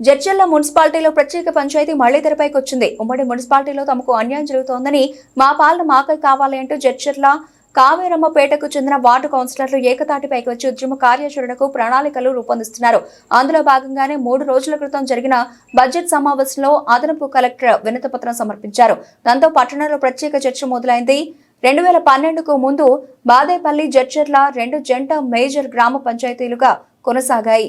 జడ్చర్ల మున్సిపాలిటీలో ప్రత్యేక పంచాయతీ మళ్ళీ తెరపైకి వచ్చింది ఉమ్మడి మున్సిపాలిటీలో తమకు అన్యాయం జరుగుతోందని మా పాలన మాకై కావాలి అంటూ జడ్చర్ల కావేరమ్మపేటకు చెందిన వార్డు కౌన్సిలర్లు ఏకతాటిపైకి వచ్చి ఉద్యమ కార్యాచరణకు ప్రణాళికలు రూపొందిస్తున్నారు. అందులో భాగంగానే మూడు రోజుల క్రితం జరిగిన బడ్జెట్ సమావేశంలో అదనపు కలెక్టర్ వినతిపత్రం సమర్పించారు. దాంతో పట్టణంలో ప్రత్యేక చర్చ మొదలైంది. రెండు వేల పన్నెండుకు ముందు బాదేపల్లి జడ్చర్ల రెండు జంట మేజర్ గ్రామ పంచాయతీలుగా కొనసాగాయి.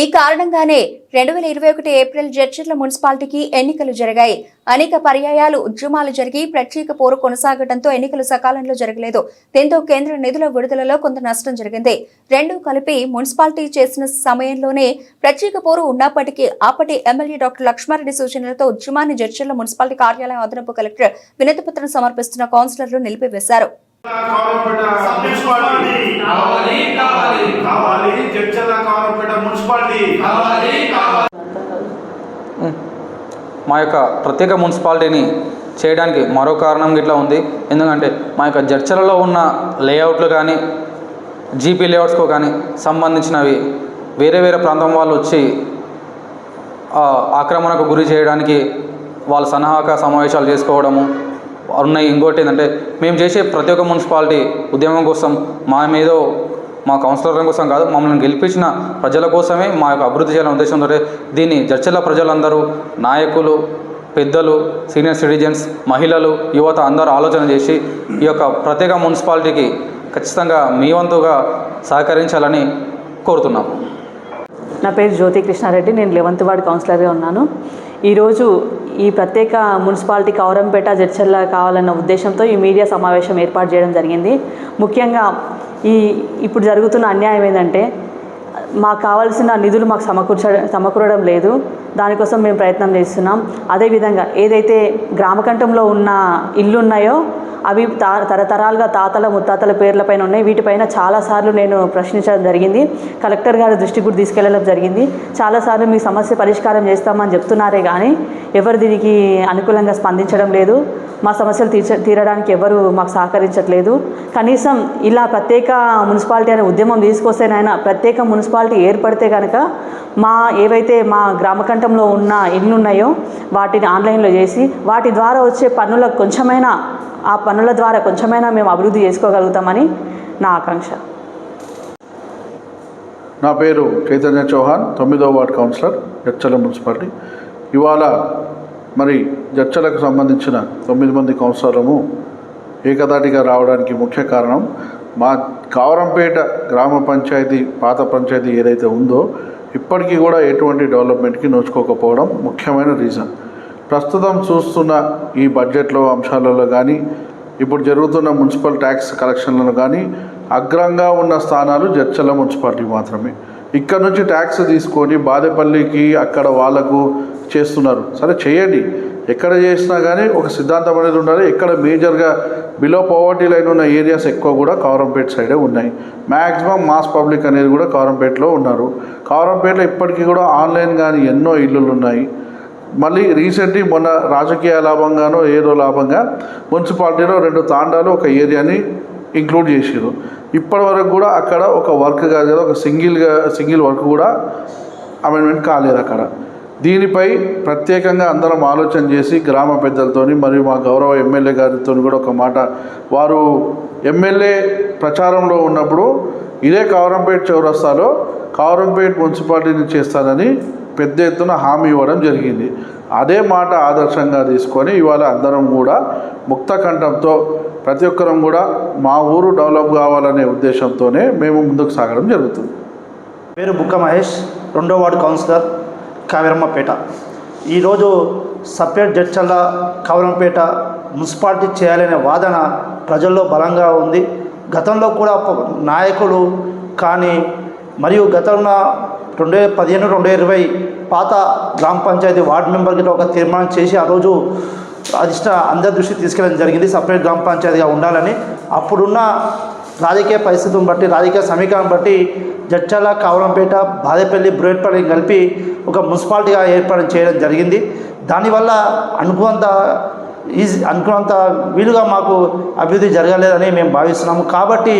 ఈ కారణంగానే రెండు వేల ఇరవై ఒకటి ఏప్రిల్ జడ్చర్ల మున్సిపాలిటీకి ఎన్నికలు జరిగాయి. అనేక పర్యాయాలు ఉద్యమాలు జరిగి ప్రత్యేక పోరు కొనసాగడంతో ఎన్నికలు సకాలంలో జరగలేదు. దీంతో కేంద్ర నిధుల విడుదలలో కొంత నష్టం జరిగింది. రెండు కలిపి మున్సిపాలిటీ చేసిన సమయంలోనే ప్రత్యేక పోరు ఉన్నప్పటికీ అప్పటి ఎమ్మెల్యే డాక్టర్ లక్ష్మారెడ్డి సూచనలతో ఉద్యమాన్ని జడ్చర్ల మున్సిపాలిటీ కార్యాలయం అదనపు కలెక్టర్ వినతిపత్రం సమర్పిస్తున్న కౌన్సిలర్లు నిలిపివేశారు. మున్సిపాలిటీ. కావాలి కావాలి. కావాలి జడ్చర్ల కావాలంపేట మున్సిపాలిటీ. కావాలి కావాలి. మా యొక్క ప్రత్యేక మున్సిపాలిటీని చేయడానికి మరో కారణం ఇట్లా ఉంది. ఎందుకంటే మా యొక్క జడ్చలలో ఉన్న లేఅవుట్లు కానీ జీపీ లేఅవుట్స్కు కానీ సంబంధించినవి వేరే వేరే ప్రాంతం వాళ్ళు వచ్చి ఆ, ఆక్రమణకు గురి చేయడానికి వాళ్ళ సన్నాహక సమావేశాలు చేసుకోవడము ఉన్నాయి ఇంకోటి ఏంటంటే మేము చేసే ప్రతి ఒక్క మున్సిపాలిటీ ఉద్యమం కోసం మా మీదో మా కౌన్సిలర్ల కోసం కాదు మమ్మల్ని గెలిపించిన ప్రజల కోసమే మా యొక్క అభివృద్ధి చేయాలనే ఉద్దేశంతో దీన్ని చర్చల ప్రజలందరూ నాయకులు పెద్దలు సీనియర్ సిటిజన్స్ మహిళలు యువత అందరూ ఆలోచన చేసి ఈ యొక్క ప్రత్యేక మున్సిపాలిటీకి ఖచ్చితంగా మీ వంతుగా సహకరించాలని కోరుతున్నాము. నా పేరు జ్యోతి కృష్ణారెడ్డి నేను లెవెంత్ వార్డ్ కౌన్సిలర్గా ఉన్నాను. ఈరోజు ఈ ప్రత్యేక మున్సిపాలిటీ కౌరంపేట జడ్చర్ల కావాలన్న ఉద్దేశంతో ఈ మీడియా సమావేశం ఏర్పాటు చేయడం జరిగింది. ముఖ్యంగా ఈ ఇప్పుడు జరుగుతున్న అన్యాయం ఏంటంటే మాకు కావాల్సిన నిధులు మాకు సమకూర్చ సమకూరడం లేదు. దానికోసం మేము ప్రయత్నం చేస్తున్నాం. అదేవిధంగా ఏదైతే గ్రామకంఠంలో ఉన్న ఇల్లు ఉన్నాయో అవి తా తరతరాలుగా తాతల ముత్తాతల పేర్లపైన ఉన్నాయి. వీటిపైన చాలాసార్లు నేను ప్రశ్నించడం జరిగింది. కలెక్టర్ గారి దృష్టికి కూడా తీసుకెళ్ళడం జరిగింది. చాలాసార్లు మీ సమస్య పరిష్కారం చేస్తామని చెప్తున్నారే కానీ ఎవరు దీనికి అనుకూలంగా స్పందించడం లేదు. మా సమస్యలు తీర్చ తీరడానికి ఎవరు మాకు సహకరించట్లేదు. కనీసం ఇలా ప్రత్యేక మున్సిపాలిటీ అనే ఉద్యమం తీసుకొస్తేనైనా ప్రత్యేక మున్సిపాలిటీ మున్సిపాలిటీ ఏర్పడితే కనుక మా ఏవైతే మా గ్రామకంఠంలో ఉన్న ఇళ్ళు ఉన్నాయో వాటిని ఆన్లైన్లో చేసి వాటి ద్వారా వచ్చే పన్నులకు కొంచెమైనా ఆ పనుల ద్వారా కొంచెమైనా మేము అభివృద్ధి చేసుకోగలుగుతామని నా ఆకాంక్ష. నా పేరు చైతన్య చౌహాన్ తొమ్మిదో వార్డ్ కౌన్సిలర్ జడ్చల మున్సిపాలిటీ. ఇవాళ మరి జడ్చలకు సంబంధించిన తొమ్మిది మంది కౌన్సిలర్లము ఏకదాటిగా రావడానికి ముఖ్య కారణం మా కావరంపేట గ్రామ పంచాయతీ పాత పంచాయతీ ఏదైతే ఉందో ఇప్పటికీ కూడా ఎటువంటి డెవలప్మెంట్కి నోచుకోకపోవడం ముఖ్యమైన రీజన్. ప్రస్తుతం చూస్తున్న ఈ బడ్జెట్లో అంశాలలో కానీ ఇప్పుడు జరుగుతున్న మున్సిపల్ ట్యాక్స్ కలెక్షన్లను కానీ అగ్రంగా ఉన్న స్థానాలు జడ్చల మున్సిపాలిటీ మాత్రమే. ఇక్కడ నుంచి ట్యాక్స్ తీసుకొని బాదేపల్లికి అక్కడ వాళ్ళకు చేస్తున్నారు. సరే చేయండి. ఎక్కడ చేసినా కానీ ఒక సిద్ధాంతం అనేది ఉండాలి. ఎక్కడ మేజర్గా బిలో పవర్టీ లైన్ ఉన్న ఏరియాస్ ఎక్కువ కూడా కవరంపేట సైడే ఉన్నాయి. మ్యాక్సిమం మాస్ పబ్లిక్ అనేది కూడా కవరంపేటలో ఉన్నారు. కవరంపేటలో ఇప్పటికీ కూడా ఆన్లైన్ కానీ ఎన్నో ఇల్లులు ఉన్నాయి. మళ్ళీ రీసెంట్లీ మొన్న రాజకీయ లాభంగానో ఏదో లాభంగా మున్సిపాలిటీలో రెండు తాండాలు ఒక ఏరియాని ఇంక్లూడ్ చేసారు ఇప్పటి వరకు కూడా అక్కడ ఒక వర్క్ కాదు కదా ఒక సింగిల్గా సింగిల్ వర్క్ కూడా అమెండ్మెంట్ కాలేదు అక్కడ. దీనిపై ప్రత్యేకంగా అందరం ఆలోచన చేసి గ్రామ పెద్దలతోని మరియు మా గౌరవ ఎమ్మెల్యే గారితో కూడా ఒక మాట. వారు ఎమ్మెల్యే ప్రచారంలో ఉన్నప్పుడు ఇదే కావరంపేట చౌరస్తాలో కావరంపేట మున్సిపాలిటీని చేస్తానని పెద్ద ఎత్తున హామీ ఇవ్వడం జరిగింది. అదే మాట ఆదర్శంగా తీసుకొని ఇవాళ అందరం కూడా ముక్త కంఠంతో ప్రతి ఒక్కరం కూడా మా ఊరు డెవలప్ కావాలనే ఉద్దేశంతోనే మేము ముందుకు సాగడం జరుగుతుంది. పేరు బుక్క మహేష్ రెండో వార్డు కౌన్సిలర్. కావిరమ్మపేట. ఈరోజు సపరేట్ జడ్చల్ల కావిరమ్మపేట మున్సిపాలిటీ చేయాలనే వాదన ప్రజల్లో బలంగా ఉంది. గతంలో కూడా నాయకులు కానీ మరియు గతంలో రెండు వేల పదిహేను రెండు వేల ఇరవై పాత గ్రామ పంచాయతీ వార్డు మెంబర్కి ఒక తీర్మానం చేసి ఆ రోజు అధిష్ట అందరి దృష్టికి తీసుకెళ్ళడం జరిగింది. సపరేట్ గ్రామ పంచాయతీగా ఉండాలని. అప్పుడున్న రాజకీయ పరిస్థితులను బట్టి రాజకీయ సమీకరణం బట్టి జడ్చల కావలంపేట బాదేపల్లి బ్రోడ్పల్లి కలిపి ఒక మున్సిపాలిటీగా ఏర్పాటు చేయడం జరిగింది. దానివల్ల అనుకున్నంత ఈజీ అనుకున్నంత వీలుగా మాకు అభివృద్ధి జరగలేదని మేము భావిస్తున్నాము. కాబట్టి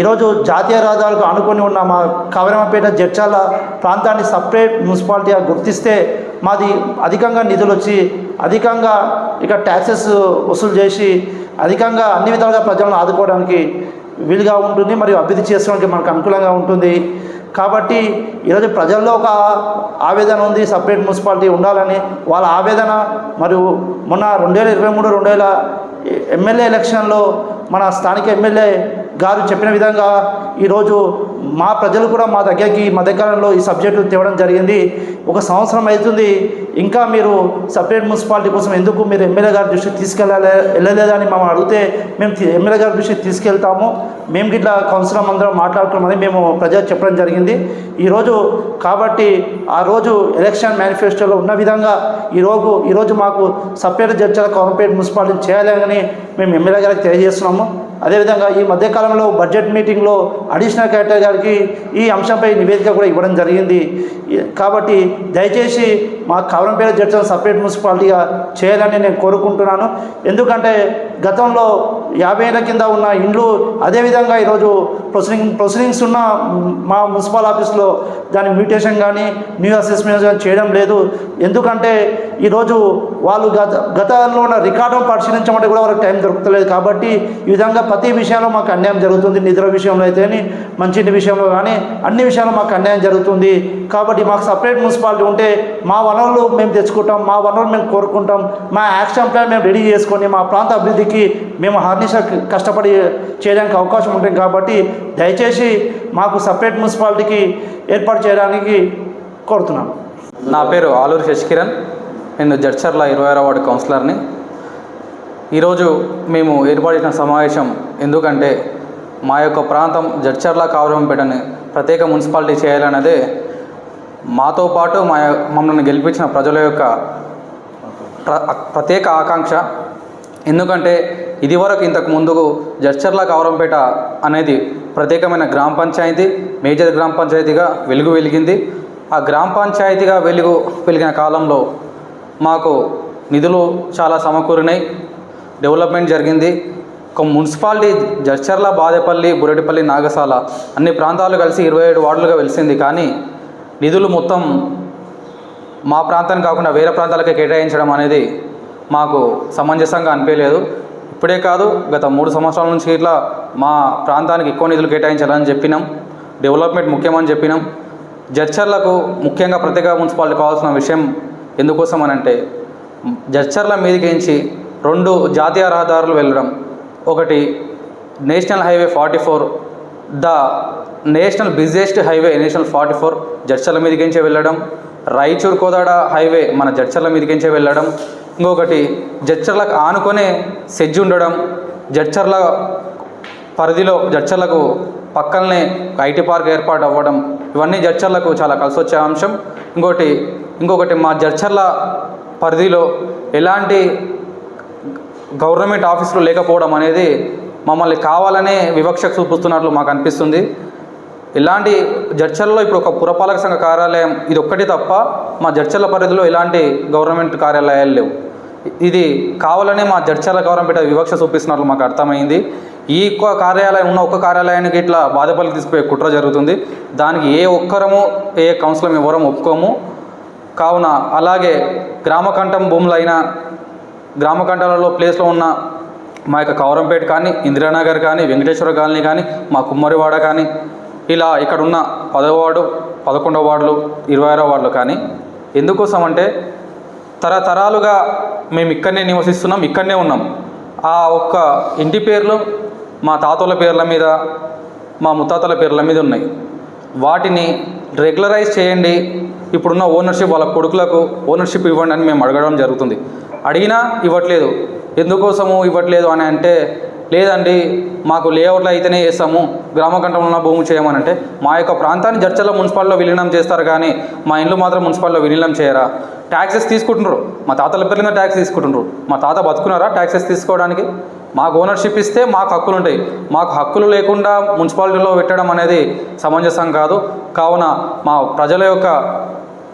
ఈరోజు జాతీయ రహదారులకు ఆనుకొని ఉన్న మా కవరమపేట జడ్చాల ప్రాంతాన్ని సపరేట్ మున్సిపాలిటీగా గుర్తిస్తే మాది అధికంగా నిధులు వచ్చి అధికంగా ఇక ట్యాక్సెస్ వసూలు చేసి అధికంగా అన్ని విధాలుగా ప్రజలను ఆదుకోవడానికి వీలుగా ఉంటుంది మరియు అభివృద్ధి చేసుకోవడానికి మనకు అనుకూలంగా ఉంటుంది. కాబట్టి ఈరోజు ప్రజల్లో ఒక ఆవేదన ఉంది సపరేట్ మున్సిపాలిటీ ఉండాలని. వాళ్ళ ఆవేదన మరియు మొన్న రెండు వేల ఇరవై మూడు రెండు వేల ఎమ్మెల్యే ఎలక్షన్లో మన స్థానిక ఎమ్మెల్యే గారు చెప్పిన విధంగా ఈరోజు మా ప్రజలు కూడా మా దగ్గరికి ఈ మధ్యకాలంలో ఈ సబ్జెక్టు తేవడం జరిగింది. ఒక సంవత్సరం అవుతుంది. ఇంకా మీరు సపరేట్ మున్సిపాలిటీ కోసం ఎందుకు మీరు ఎమ్మెల్యే గారి దృష్టికి తీసుకెళ్ళాలి వెళ్ళలేదని మమ్మల్ని అడిగితే మేము ఎమ్మెల్యే గారి దృష్టికి తీసుకెళ్తాము. మేము గిట్ల కౌన్సిలర్ అందరం మాట్లాడుకున్నామని మేము ప్రజలు చెప్పడం జరిగింది. ఈరోజు కాబట్టి ఆ రోజు ఎలక్షన్ మేనిఫెస్టోలో ఉన్న విధంగా ఈరోజు ఈరోజు మాకు సపరేట్ జడ్జల కార్పొరేట్ మున్సిపాలిటీని చేయాలని మేము ఎమ్మెల్యే గారికి తెలియజేస్తున్నాము. అదేవిధంగా ఈ మధ్యకాలంలో బడ్జెట్ మీటింగ్లో అడిషనల్ కలెక్టర్ గారికి ఈ అంశంపై నివేదిక కూడా ఇవ్వడం జరిగింది. కాబట్టి దయచేసి మా కవరంపేట జడ్చల్ సపరేట్ మున్సిపాలిటీగా చేయాలని నేను కోరుకుంటున్నాను. ఎందుకంటే గతంలో యాభై ఏళ్ళ కింద ఉన్న ఇండ్లు అదేవిధంగా ఈరోజు ప్రొసీడింగ్ ప్రొసీడింగ్స్ ఉన్న మా మున్సిపల్ ఆఫీస్లో దాని మ్యూటేషన్ కానీ న్యూ అసెస్మెంట్ కానీ చేయడం లేదు. ఎందుకంటే ఈరోజు వాళ్ళు గత గతంలో ఉన్న రికార్డును పరిశీలించమంటే కూడా వాళ్ళకి టైం దొరుకుతలేదు కాబట్టి ఈ విధంగా ప్రతి విషయంలో మాకు అన్యాయం జరుగుతుంది నిద్ర విషయంలో అయితేనే మంచినీటి విషయంలో కానీ అన్ని విషయాల్లో మాకు అన్యాయం జరుగుతుంది. కాబట్టి మాకు సపరేట్ మున్సిపాలిటీ ఉంటే మా వనరులు మేము తెచ్చుకుంటాం మా వనరులు మేము కోరుకుంటాం మా యాక్షన్ ప్లాన్ మేము రెడీ చేసుకొని మా ప్రాంత అభివృద్ధికి మేము హర్నిష కష్టపడి చేయడానికి అవకాశం ఉంటుంది కాబట్టి దయచేసి మాకు సపరేట్ మున్సిపాలిటీకి ఏర్పాటు చేయడానికి కోరుతున్నాను నా పేరు ఆలూరి శశికిరణ్. నేను జడ్చర్ల ఇరవై ఆరో వార్డు కౌన్సిలర్ని. ఈరోజు మేము ఏర్పాటు చేసిన సమావేశం ఎందుకంటే మా యొక్క ప్రాంతం జడ్చర్ల కావరంపేటని ప్రత్యేక మున్సిపాలిటీ చేయాలన్నదే మాతో పాటు మా మమ్మల్ని గెలిపించిన ప్రజల యొక్క ప్ర ప్రత్యేక ఆకాంక్ష. ఎందుకంటే ఇదివరకు ఇంతకు ముందుకు జడ్చర్ల కావరంపేట అనేది ప్రత్యేకమైన గ్రామ పంచాయతీ మేజర్ గ్రామ పంచాయతీగా వెలుగు వెలిగింది. ఆ గ్రామ పంచాయతీగా వెలుగు వెలిగిన కాలంలో మాకు నిధులు చాలా సమకూరినాయి. డెవలప్మెంట్ జరిగింది. ఒక మున్సిపాలిటీ జడ్చర్ల బాదేపల్లి బురడిపల్లి నాగసాల అన్ని ప్రాంతాలు కలిసి ఇరవై ఏడు వార్డులుగా వెలిసింది. కానీ నిధులు మొత్తం మా ప్రాంతానికి కాకుండా వేరే ప్రాంతాలకే కేటాయించడం అనేది మాకు సమంజసంగా అనిపించలేదు. ఇప్పుడే కాదు గత మూడు సంవత్సరాల నుంచి ఇట్లా మా ప్రాంతానికి ఎక్కువ నిధులు కేటాయించాలని చెప్పినాం. డెవలప్మెంట్ ముఖ్యమని చెప్పినాం. జడ్చర్లకు ముఖ్యంగా ప్రత్యేక మున్సిపాలిటీ కావాల్సిన విషయం ఎందుకోసం అని అంటే జడ్చర్ల మీదికించి రెండు జాతీయ రహదారులు వెళ్ళడం. ఒకటి national highway forty four the national busiest highway national forty four Jadcherla మీదకించే వెళ్ళడం. రాయచూర్ కోదాడ హైవే మన జడ్చర్ల మీదకించే వెళ్ళడం. ఇంకొకటి జడ్చర్లకు ఆనుకొనే సెజ్ ఉండడం. జడ్చర్ల పరిధిలో జడ్చర్లకు పక్కనే ఐటీ పార్క్ ఏర్పాటు అవ్వడం ఇవన్నీ జడ్చర్లకు చాలా కలిసి వచ్చే అంశం. ఇంకోటి ఇంకొకటి మా జడ్చర్ల పరిధిలో ఎలాంటి గవర్నమెంట్ ఆఫీసులు లేకపోవడం అనేది మమ్మల్ని కావాలనే వివక్ష చూపిస్తున్నట్లు మాకు అనిపిస్తుంది. ఇలాంటి జడ్చర్లలో ఇప్పుడు ఒక పురపాలక సంఘ కార్యాలయం ఇది ఒక్కటి తప్ప మా జడ్చర్ల పరిధిలో ఎలాంటి గవర్నమెంట్ కార్యాలయాలు లేవు. ఇది కావాలనే మా జడ్చర్ల గవర్నమెంట్ వివక్ష చూపిస్తున్నట్లు మాకు అర్థమైంది. ఈ ఒక్క కార్యాలయం ఉన్న ఒక్క కార్యాలయానికి ఇట్లా బాధపల్లి తీసుకుపోయే కుట్ర జరుగుతుంది. దానికి ఏ ఒక్కరము ఏ కౌన్సిలం ఎవరం ఒప్పుకోము. కావున అలాగే గ్రామకంఠం భూములైన గ్రామకంఠాలలో ప్లేస్లో ఉన్న మా యొక్క కౌరంపేట కానీ ఇందిరానగర్ కానీ వెంకటేశ్వర కాలనీ కానీ మా కుమ్మరివాడ కానీ ఇలా ఇక్కడ ఉన్న పదవ వార్డు పదకొండవ వార్డులు ఇరవై ఆరో వార్డులు కానీ ఎందుకోసం అంటే తరతరాలుగా మేము ఇక్కడనే నివసిస్తున్నాం ఇక్కడనే ఉన్నాం. ఆ ఒక్క ఇంటి పేర్లు మా తాతల పేర్ల మీద మా ముత్తాతల పేర్ల మీద ఉన్నాయి. వాటిని రెగ్యులరైజ్ చేయండి. ఇప్పుడున్న ఓనర్షిప్ వాళ్ళ కొడుకులకు ఓనర్షిప్ ఇవ్వండి అని మేము అడగడం జరుగుతుంది. అడిగినా ఇవ్వట్లేదు. ఎందుకోసము ఇవ్వట్లేదు అని అంటే లేదండి మాకు లేఅవుట్లో అయితేనే చేస్తాము గ్రామకంఠంలో ఉన్న భూమి చేయమని అంటే మా యొక్క ప్రాంతాన్ని జడ్చర్ల మున్సిపాలిటీలో విలీనం చేస్తారు కానీ మా ఇండ్లు మాత్రం మున్సిపాలిటీలో విలీనం చేయరా? ట్యాక్సెస్ తీసుకుంటున్నారు. మా తాతల పేరు మీద ట్యాక్స్ తీసుకుంటున్నారు. మా తాత బతుకున్నారా? ట్యాక్సెస్ తీసుకోవడానికి? మాకు ఓనర్షిప్ ఇస్తే మాకు హక్కులు ఉంటాయి. మాకు హక్కులు లేకుండా మున్సిపాలిటీలో పెట్టడం అనేది సమంజసం కాదు. కావున మా ప్రజల యొక్క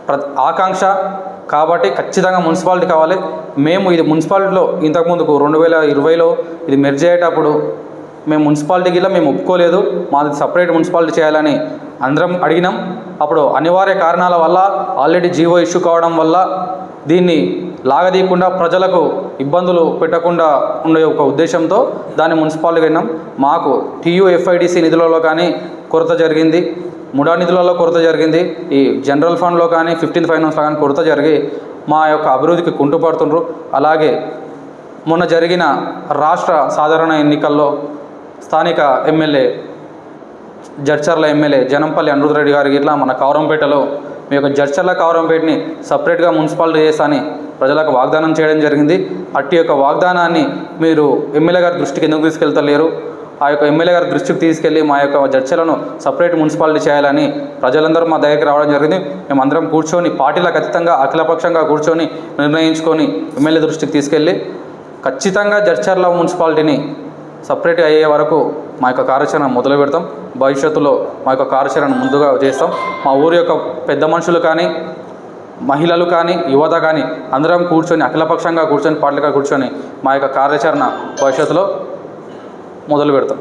ప్ర ఆకాంక్ష కాబట్టి ఖచ్చితంగా మున్సిపాలిటీ కావాలి. మేము ఇది మున్సిపాలిటీలో ఇంతకుముందుకు రెండు వేల ఇరవైలో ఇది మెర్జ్ అయ్యేటప్పుడు మేము మున్సిపాలిటీకి ఇలా మేము ఒప్పుకోలేదు. మాది సపరేట్ మున్సిపాలిటీ చేయాలని అందరం అడిగినాం. అప్పుడు అనివార్య కారణాల వల్ల ఆల్రెడీ జీవో ఇష్యూ కావడం వల్ల దీన్ని లాగదీయకుండా ప్రజలకు ఇబ్బందులు పెట్టకుండా ఉండే ఒక ఉద్దేశంతో దాన్ని మున్సిపాలిటీకి అయినాం మాకు టీయూఎఫ్ఐడిసి నిధులలో కానీ కొరత జరిగింది. ముడా నిధులలో కొరత జరిగింది. ఈ జనరల్ ఫండ్లో కానీ ఫిఫ్టీన్ ఫైనాన్స్లో కానీ కొరత జరిగి మా యొక్క అభివృద్ధికి కుంటుపడుతుండ్రు. అలాగే మొన్న జరిగిన రాష్ట్ర సాధారణ ఎన్నికల్లో స్థానిక ఎమ్మెల్యే జడ్చర్ల ఎమ్మెల్యే జనంపల్లి అనిరుద్ రెడ్డి గారికి ఇట్లా మన కౌరంపేటలో మీ యొక్క జడ్చర్ల కౌరంపేటని సపరేట్గా మున్సిపాలిటీ చేస్తాని ప్రజలకు వాగ్దానం చేయడం జరిగింది. అట్టి యొక్క వాగ్దానాన్ని మీరు ఎమ్మెల్యే గారి దృష్టికి ఎందుకు తీసుకెళ్తలేరు? ఆ యొక్క ఎమ్మెల్యే గారి దృష్టికి తీసుకెళ్ళి మా యొక్క జడ్చలను సపరేట్ మున్సిపాలిటీ చేయాలని ప్రజలందరూ మా దగ్గరికి రావడం జరిగింది. మేమందరం కూర్చొని పార్టీలకు అతీతంగా అఖిలపక్షంగా కూర్చొని నిర్ణయించుకొని ఎమ్మెల్యే దృష్టికి తీసుకెళ్ళి ఖచ్చితంగా జడ్చర్ల మున్సిపాలిటీని సపరేట్ అయ్యే వరకు మా యొక్క కార్యాచరణ మొదలు పెడతాం. భవిష్యత్తులో మా యొక్క కార్యాచరణ ముందుగా చేస్తాం. మా ఊరి యొక్క పెద్ద మనుషులు కానీ మహిళలు కానీ యువత కానీ అందరం కూర్చొని అఖిలపక్షంగా కూర్చొని పార్టీగా కూర్చొని మా యొక్క కార్యాచరణ భవిష్యత్తులో మొదలు పెడతాం.